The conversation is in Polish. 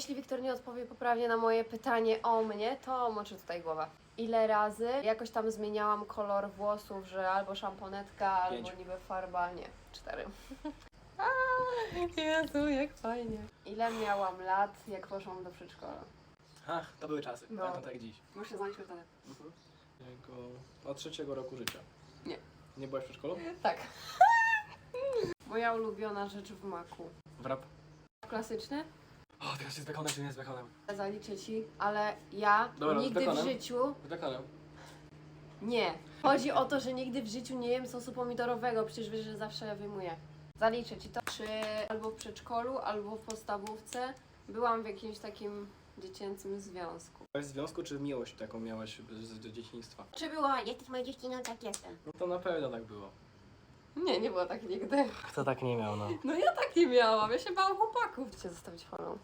Jeśli Wiktor nie odpowie poprawnie na moje pytanie o mnie, to moczę tutaj głowę. Ile razy jakoś tam zmieniałam kolor włosów, że albo szamponetka, albo Pięć. niby farba, nie, cztery. A, Jezu, jak fajnie. Ile miałam lat, jak poszłam do przedszkola? Ach, to były czasy. No. Pamiętam tak jak dziś. Muszę znaleźć pytanie. Jako od trzeciego roku życia. Nie. Nie byłaś w przedszkolu? Tak. Moja ulubiona rzecz w maku. Wrap. Klasyczny? O, teraz jest bekonem czy nie z bekonem? Zaliczę ci, ale ja Dobra, z nigdy w bekonem? życiu Z bekonem. Nie. Chodzi o to, że nigdy w życiu nie jem sosu pomidorowego, przecież wiesz, że zawsze ja wyjmuję. Zaliczę ci to. Czy albo w przedszkolu, albo w podstawówce byłam w jakimś takim dziecięcym związku. Byłaś w związku czy miłość taką miałaś z, dzieciństwa? Czy była, jesteś moją dziewczyną, tak jestem. No to na pewno tak było. Nie, nie było tak nigdy. Kto tak nie miał, no. No ja tak nie miałam, ja się bałam chłopaków. Chcę zostawić follow.